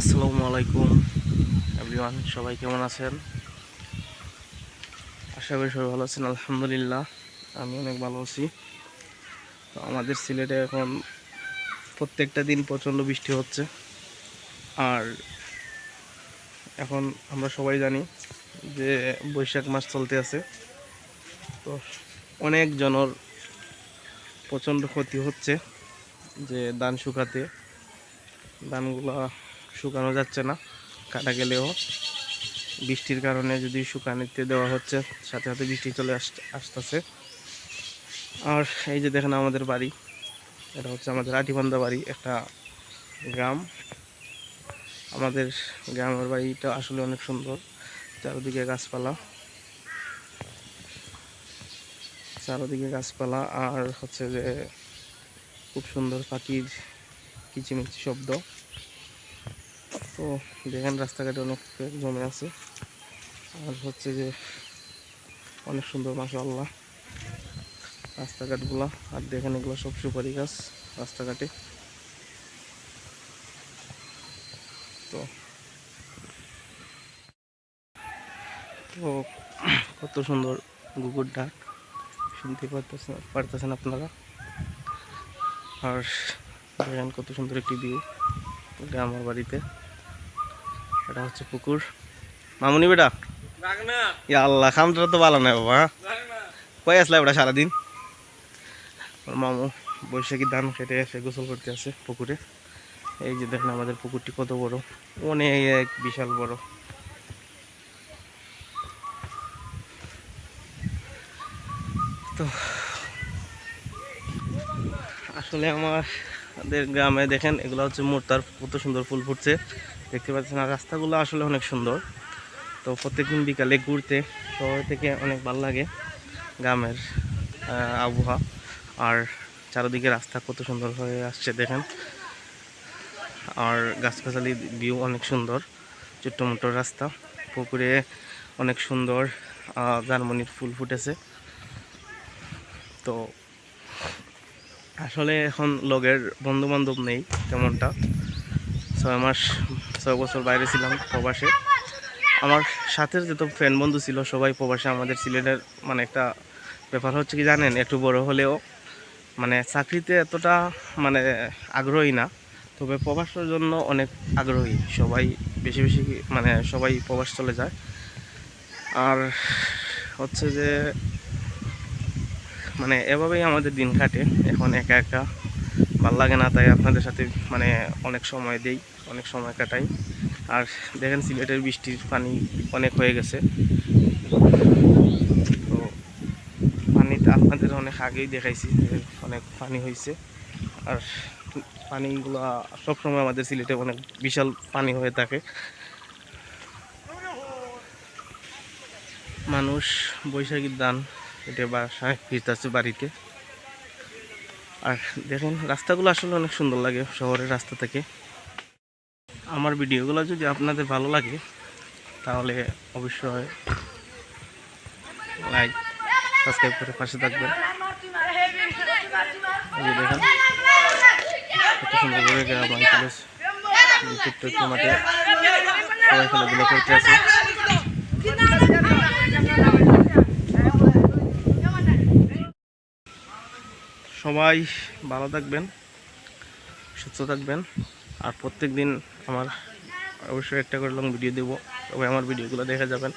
আসসালামু আলাইকুম এভরিওয়ান সবাই কেমন আছেন? আশা করি সবাই ভালো আছেন, আলহামদুলিল্লাহ, আমি অনেক ভালো আছি। তো আমাদের সিলেটে এখন প্রত্যেকটা দিন প্রচণ্ড বৃষ্টি হচ্ছে। আর এখন আমরা সবাই জানি যে বৈশাখ মাস চলতে আছে। তো অনেক জনের প্রচণ্ড ক্ষতি হচ্ছে যে ধান শুকাতে। ধানগুলো শুকানো যাচ্ছে না, কাটা গেলেও। বৃষ্টির কারণে যদি শুকানিতে দেওয়া হচ্ছে, সাথে সাথে বৃষ্টি চলে আস, আসতেছে। আর এই যে দেখেন আমাদের বাড়ি, এটা হচ্ছে আমাদের আটিবান্ধা বাড়ি, একটা গ্রাম। আমাদের গ্রামের বাড়িটা আসলে অনেক সুন্দর, চারদিকে গাছপালা। চারদিকে গাছপালা, আর হচ্ছে যে খুব সুন্দর পাখির কিচিমিচি শব্দ। তো দেখেন রাস্তাঘাটে অনেক জমে আছে। আর হচ্ছে যে অনেক সুন্দর, মাশাআল্লাহ। রাস্তাঘাটগুলো, আর দেখেন এগুলো সব সুপারি গাছ রাস্তাঘাটে। তো তো কত সুন্দর গুগুর ডাক শুনতে পারতেছেন পারতেছেন আপনারা? আর দেখেন কত সুন্দর একটি ভিউ এটা আমার বাড়িতে। এটা হচ্ছে পুকুর। মামুনি বেটা? ইয়া আল্লাহ খামটা তো ভালো নাই বাবা কই আসলে ওটা সারাদিন? ওর মামু বৈশাখী ধান কেটে এসে গোসল করতে আসে পুকুরে। এই যে দেখেন আমাদের পুকুরটি কত বড় অনেক বিশাল বড়। তো আসলে আমাদের গ্রামে দেখেন এগুলো হচ্ছে মোর্তার কত সুন্দর ফুল ফুটছে। দেখতে পাচ্ছেন, আর রাস্তাগুলো আসলে অনেক সুন্দর। তো প্রত্যেকদিন বিকালে ঘুরতে শহর থেকে অনেক ভালো লাগে গ্রামের আবহাওয়া। আর চারিদিকে রাস্তা কত সুন্দর হয়ে আসছে দেখেন। আর গাছগাছালি ভিউ অনেক সুন্দর, ছোট্ট মোটো রাস্তা। পুকুরে অনেক সুন্দর জার্মানির ফুল ফুটেছে। তো আসলে এখন লগের বন্ধু বান্ধব নেই তেমনটা। ছয় মাস ছয় বছর বাইরে ছিলাম প্রবাসে। আমার সাথে যত ফ্রেন্ড বন্ধু ছিল, সবাই প্রবাসে আমাদের সিলেটের মানে একটা ব্যাপার হচ্ছে কি জানেন, একটু বড় হলেও মানে চাকরিতে এতটা মানে আগ্রহী না। তবে প্রবাসের জন্য অনেক আগ্রহী, সবাই বেশি বেশি মানে সবাই প্রবাস চলে যায়। আর হচ্ছে যে মানে এভাবেই আমাদের দিন কাটে, এখন একা একা। ভালো লাগে না, তাই আপনাদের সাথে মানে অনেক সময় দেই, অনেক সময় কাটাই। আর দেখেন সিলেটের বৃষ্টির পানি অনেক হয়ে গেছে। তো পানিটা আপনাদের অনেক আগেই দেখাইছি অনেক পানি হয়েছে আর পানিগুলো সবসময় আমাদের সিলেটে অনেক বিশাল পানি হয়ে থাকে। মানুষ বৈশাখীর দান, এটা বাসায় ফিরতেছে বাড়িতে। আর দেখেন, রাস্তাগুলো আসলে অনেক সুন্দর লাগে শহরের রাস্তা থেকে। আমার ভিডিওগুলো যদি আপনাদের ভালো লাগে, তাহলে অবশ্যই লাইক সাবস্ক্রাইব করে পাশে থাকবেন। দেখেন, কত সুন্দর গ্রাম অঞ্চলে মাঠে সবাই করতে আছে সবাই ভালো থাকবেন, সুস্থ থাকবেন। আর প্রত্যেক দিন আমার অবশ্যই একটা করে লং ভিডিও দেবো, তবে আমার ভিডিওগুলো দেখা যাবেন।